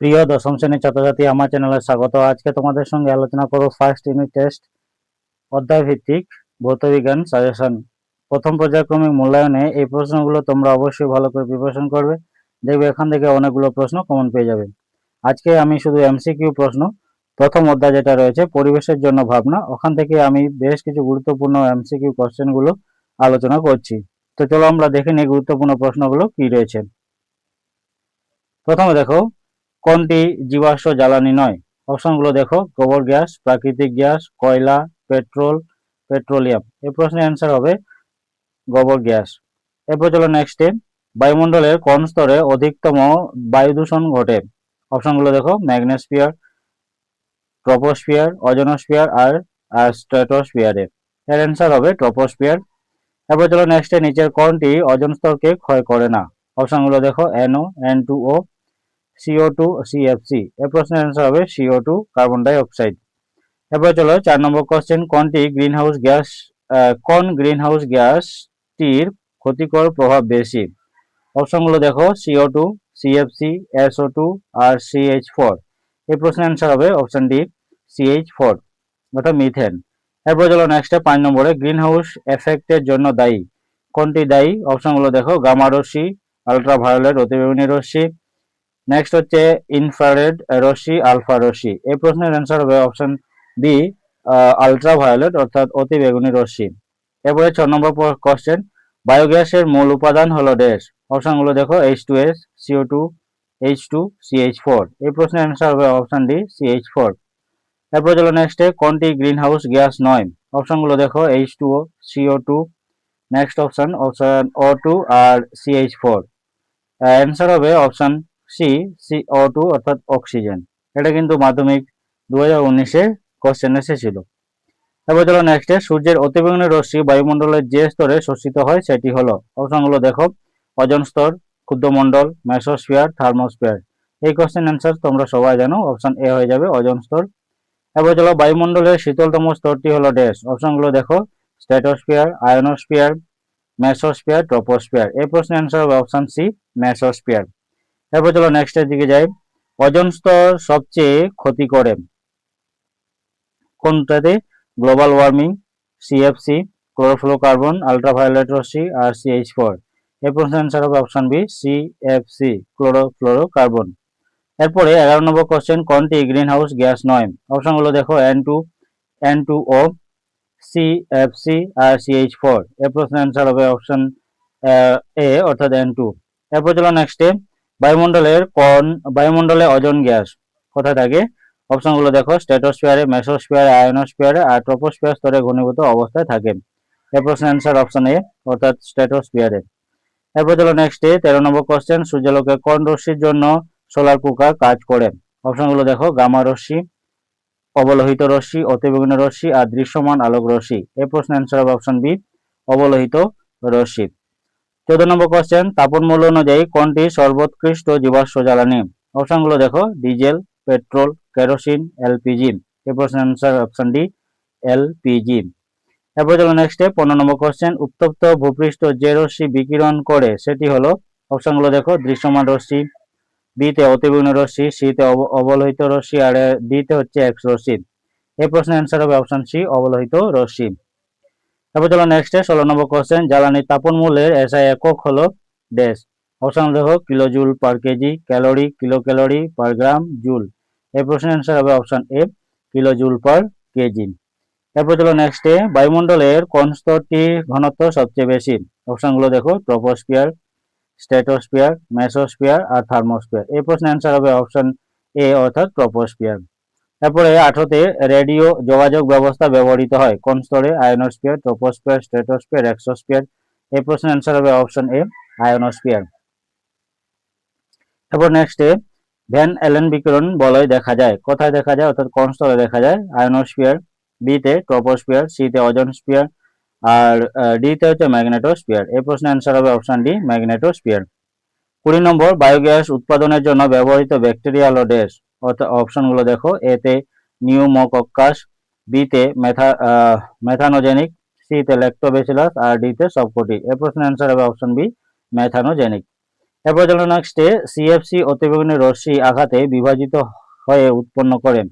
প্রিয় দশম শ্রেণির ছাত্রছাত্রী, আমার চ্যানেলে স্বাগত। আজকে তোমাদের সঙ্গে আলোচনা করব ফার্স্ট ইউনিট টেস্ট অধ্যায় ভিত্তিক ভৌতবিজ্ঞান সাজেশন প্রথম পর্যায়ক্রমিক মূল্যায়নে এই প্রশ্নগুলো তোমরা অবশ্যই ভালো করে প্রিপারেশন করবে। দেখবে এখান থেকে অনেকগুলো প্রশ্ন কমন পেয়ে যাবে। আজকে আমি শুধু এমসিকিউ প্রশ্ন। প্রথম অধ্যায় যেটা রয়েছে, পরিবেশের জন্য ভাবনা। ওখান থেকে আমি বেশ কিছু গুরুত্বপূর্ণ এমসিকিউ কোশ্চেনগুলো আলোচনা করছি। তো চলো আমরা দেখে নিই গুরুত্বপূর্ণ প্রশ্নগুলো কি রয়েছে। প্রথমে দেখো কোনটি জীবাশ্ম জ্বালানি নয়? অপশনগুলো দেখো। গোবর গ্যাস, প্রাকৃতিক গ্যাস, কয়লা, পেট্রোল, পেট্রোলিয়াম। এই প্রশ্নের অ্যান্সার হবে গোবর গ্যাস। এরপর চলো নেক্সটে বায়ুমণ্ডলের কোন স্তরে অধিকতম বায়ু দূষণ ঘটে? অপশনগুলো দেখো। ম্যাগনেসফিয়ার, ট্রপোস্ফিয়ার, অজনোস্ফিয়ার আর স্ট্র্যাটোস্ফিয়ারে। এর অ্যান্সার হবে ট্রপোস্ফিয়ার। এরপর চলো নেক্সটে নিচের কোনটি অজন স্তরকে ক্ষয় করে না? অপশনগুলো দেখো। NO N two O CO two CFC এর প্রশ্নের অ্যান্সার হবে সিও টু কার্বন ডাই অক্সাইড এরপর চলো চার নম্বর কোশ্চেন কোনটি গ্রিন হাউস গ্যাস কোন গ্রিন হাউস গ্যাসটির ক্ষতিকর প্রভাব বেশি? অপশনগুলো দেখো CO two CFC SO two আর সিএইচ ফোর এই প্রশ্নের অ্যান্সার হবে অপশন ডি সিএইচ ফোর অর্থাৎ মিথেন এরপর চলো নেক্সটে পাঁচ নম্বরে গ্রিন হাউস এফেক্টের জন্য দায়ী। কোনটি দায়ী? অপশনগুলো দেখো গামা রশ্মি আলট্রা ভায়োলেট অতিবেগুনি রশ্মি নেক্সট হচ্ছে ইনফ্রারেড রশ্মি আলফা রশ্মি। এই প্রশ্নের অ্যান্সার হবে অপশন বি আলট্রা ভায়োলেট অর্থাৎ অতি বেগুনি রশ্মি। এরপরে ছ নম্বর কোশ্চেন বায়োগ্যাসের মূল উপাদান হলো ড্যাশ অপশনগুলো দেখো H two S CO two H two CH four এই প্রশ্নের অ্যান্সার হবে অপশন ডি সিএইচ ফোর এরপর চলো নেক্সটে কোনটি গ্রিন হাউস গ্যাস নয়? অপশনগুলো দেখো H two O CO two next option option O two আর সিএইচ ফোর অ্যান্সার হবে option C C O two অর্থাৎ অক্সিজেন। এটা কিন্তু মাধ্যমিক দু হাজার উনিশে কোশ্চেন এসেছিল। এবার চলো নেক্সটে সূর্যের অতিবেগুনি রশ্মি বায়ুমণ্ডলের যে স্তরে শোষিত হয় সেটি হলো অপশনগুলো দেখো, অজন স্তর, ক্ষুদ্রমণ্ডল মেসোস্ফিয়ার থার্মোস্ফিয়ার এই কোশ্চেন অ্যান্সার তোমরা সবাই জানো অপশন এ হয়ে যাবে, অজন স্তর। এবার চলো, বায়ুমণ্ডলের শীতলতম স্তরটি হলো ড্যাশ অপশনগুলো দেখো স্ট্যাটোস্ফিয়ার আয়নোস্ফিয়ার মেসোস্ফিয়ার ট্রোপোস্ফিয়ার এই প্রশ্নের অ্যান্সার হবে অপশন সি মেসোস্ফিয়ার এরপর চলো নেক্সটের দিকে যাই। ওজন স্তর সবচেয়ে ক্ষতি করে কোনটাতে? Global warming CFC chlorofluorocarbon, ultraviolet রশ্মি আর সিএইচ ফোর এই প্রশ্নের অ্যান্সার হবে অপশন বি সিএফসি ক্লোরোফ্লোরোকার্বন। এরপরে এগারো নম্বর কোশ্চেন কোনটি গ্রিন হাউস গ্যাস নয়? অপশনগুলো দেখো N two N two O CFC আর সিএইচ ফোর এই প্রশ্নের অ্যান্সার হবে অপশন এ অর্থাৎ এন টু এরপর চলো নেক্সটে বায়ুমণ্ডলের কোন বায়ুমণ্ডলে অজন গ্যাস। কোথায় থাকে? অপশনগুলো দেখো স্ট্যাটোস্ফিয়ারে মেসোস্ফিয়ারে আয়নোস্ফিয়ারে আর ট্রোপোস্ফিয়ার স্তরে ঘনীভূত অবস্থায় থাকে। এই প্রশ্নের অ্যান্সার অপশন এ অর্থাৎ স্ট্যাটোস্ফিয়ারে এরপর চলো নেক্সটে তেরো নম্বর কোশ্চেন সূর্যালোকে কোন রশ্মির জন্য সোলার কুকার কাজ করে? অপশনগুলো দেখো গামা রশ্মি, অবলোহিত রশ্মি অতিবেগুনি রশ্মি, আর দৃশ্যমান আলোক রশ্মি। এই প্রশ্নের অ্যান্সার হবে অপশন বি অবলোহিত রশ্মি। চোদ্দ নম্বর কোশ্চেন তাপন মূল্য অনুযায়ী কোনটি সর্বোৎকৃষ্ট জীবাশ্ম জ্বালানি? অপশনগুলো দেখো, ডিজেল, পেট্রোল, কেরোসিন এলপিজি এই প্রশ্নের অ্যান্সার অপশন ডি এলপিজি এরপর চলো নেক্সটে পনেরো নম্বর কোশ্চেন উত্তপ্ত ভূপৃষ্ঠ যে রশ্মি বিকিরণ করে, সেটি হলো অপশনগুলো দেখো, দৃশ্যমান রশ্মি বিতে অতিবেগুনি রশ্মি সিতে অবলোহিত রশ্মি, আর ডিতে হচ্ছে এক্স রশ্মি। এই প্রশ্নের অ্যান্সার হবে অপশন সি অবলোহিত রশ্মি। তারপর চলো নেক্সটে ষোলো নম্বর কোশ্চেন জ্বালানি তাপন মূল্যের এসআই একক হলো ড্যাশ অপশন দেখো kilo joule per kg calorie kilo calorie per gram joule এই প্রশ্নের অ্যান্সার হবে option A kilo joule per kg এরপর চলো নেক্সটে বায়ুমণ্ডলের কোন স্তরটি ঘনত্ব সবচেয়ে বেশি? অপশনগুলো দেখো ট্রোপোস্ফিয়ার স্ট্যাটোস্ফিয়ার মেসোস্ফিয়ার আর থার্মোস্ফিয়ার এই প্রশ্নের অ্যান্সার হবে অপশন এ অর্থাৎ ট্রোপোস্ফিয়ার তারপরে আঠোতে রেডিও যোগাযোগ ব্যবস্থা ব্যবহৃত হয়। কোন স্তরে? Ionosphere troposphere stratosphere exosphere. এই প্রশ্নের অ্যান্সার হবে অপশন এ আয়নোস্ফিয়ার তারপর নেক্সটে ভ্যান অ্যালেন বিকিরণ বলয় দেখা যায়। কোথায় দেখা যায়? অর্থাৎ কোন স্তরে দেখা যায়? আয়নোস্ফিয়ার বিতে ট্রোপোস্ফিয়ার, সিতে অজনস্ফিয়ার আর ডিতে হচ্ছে ম্যাগনেটোস্ফিয়ার। এই প্রশ্নের অ্যান্সার হবে অপশন ডি ম্যাগনেটোস্ফিয়ার। কুড়ি নম্বর, বায়োগ্যাস উৎপাদনের জন্য ব্যবহৃত ব্যাকটেরিয়া হলো ড্যাশ অপশনগুলো দেখো এতে নিউমোকক্কাস বিতে মেথা মেথানোজেনিক সিতে ল্যাক্টোবেসিলাস আর ডিতে সবকটি এ প্রশ্নের অ্যান্সার হবে অপশন বি মেথানোজেনিক এরপর চলো নেক্সটে সিএফসি অতিবেগুনি রশ্মি আঘাতে বিভাজিত হয়ে উৎপন্ন করেন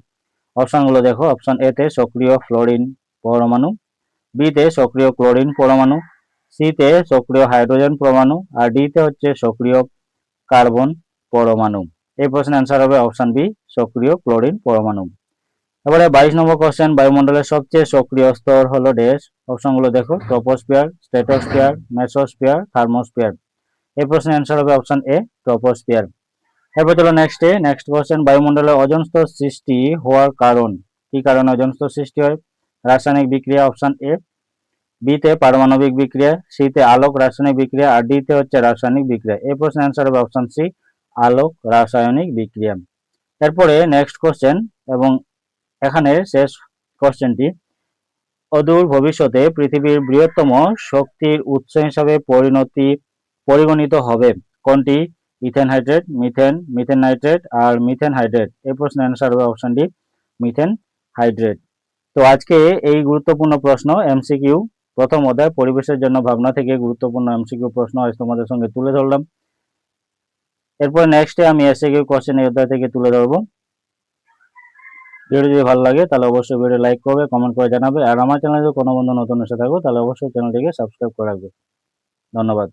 অপশনগুলো দেখো অপশন এতে সক্রিয় ফ্লোরিন পরমাণু বি তে সক্রিয় ক্লোরিন পরমাণু সি তে সক্রিয় হাইড্রোজেন পরমাণু, আর ডি তে হচ্ছে সক্রিয় কার্বন পরমাণু। এই প্রশ্নের অ্যান্সার হবে অপশন বি সক্রিয় ক্লোরিন পরমাণু। এবারে বাইশ নম্বর কোশ্চেন বায়ুমণ্ডলের সবচেয়ে সক্রিয় স্তর হলো ড্যাশ অপশনগুলো দেখো ট্রপোস্ফিয়ার স্ট্রেটোস্ফিয়ার মেসোস্ফিয়ার থার্মোস্ফিয়ার এই প্রশ্নের অ্যান্সার হবে অপশন এ ট্রপোস্ফিয়ার এরপর চলো নেক্সটে নেক্সট কোশ্চেন বায়ুমণ্ডলে ওজন স্তর সৃষ্টি হওয়ার কারণ। কি কারণে ওজন স্তর সৃষ্টি হয়? রাসায়নিক বিক্রিয়া অপশন এ বিতে পারমাণবিক বিক্রিয়া সিতে আলোক রাসায়নিক বিক্রিয়া, আর ডিতে হচ্ছে রাসায়নিক বিক্রিয়া। এই প্রশ্নের অ্যান্সার হবে অপশন সি আলোক রাসায়নিক বিক্রিয়া। এরপরে নেক্সট কোশ্চেন এবং এখানে শেষ কোশ্চেনটি অদূর ভবিষ্যতে পৃথিবীর বৃহত্তম শক্তির উৎস হিসাবে পরিণতি, পরিগণিত হবে। কোনটি? Ethane hydrate, methane methane nitrate, আর মিথেন হাইড্রেট। এই প্রশ্নের অ্যান্সার হবে অপশন ডি মিথেন হাইড্রেট। তো আজকে এই গুরুত্বপূর্ণ প্রশ্ন এমসিকিউ প্রথম অধ্যায় পরিবেশের জন্য ভাবনা থেকে গুরুত্বপূর্ণ এমসিকিউ প্রশ্ন আজ তোমাদের সঙ্গে তুলে ধরলাম। এরপর নেক্সটে আমি এসে কেউ কোশ্চেন অধ্যায় থেকে তুলে ধরবো। ভিডিও যদি ভালো লাগে, তাহলে অবশ্যই ভিডিও লাইক করবে কমেন্ট করে জানাবে। আর আমার চ্যানেলে যদি কোনো বন্ধু নতুন এসে থাকো, তাহলে অবশ্যই চ্যানেলটিকে সাবস্ক্রাইব করে রাখবে। ধন্যবাদ।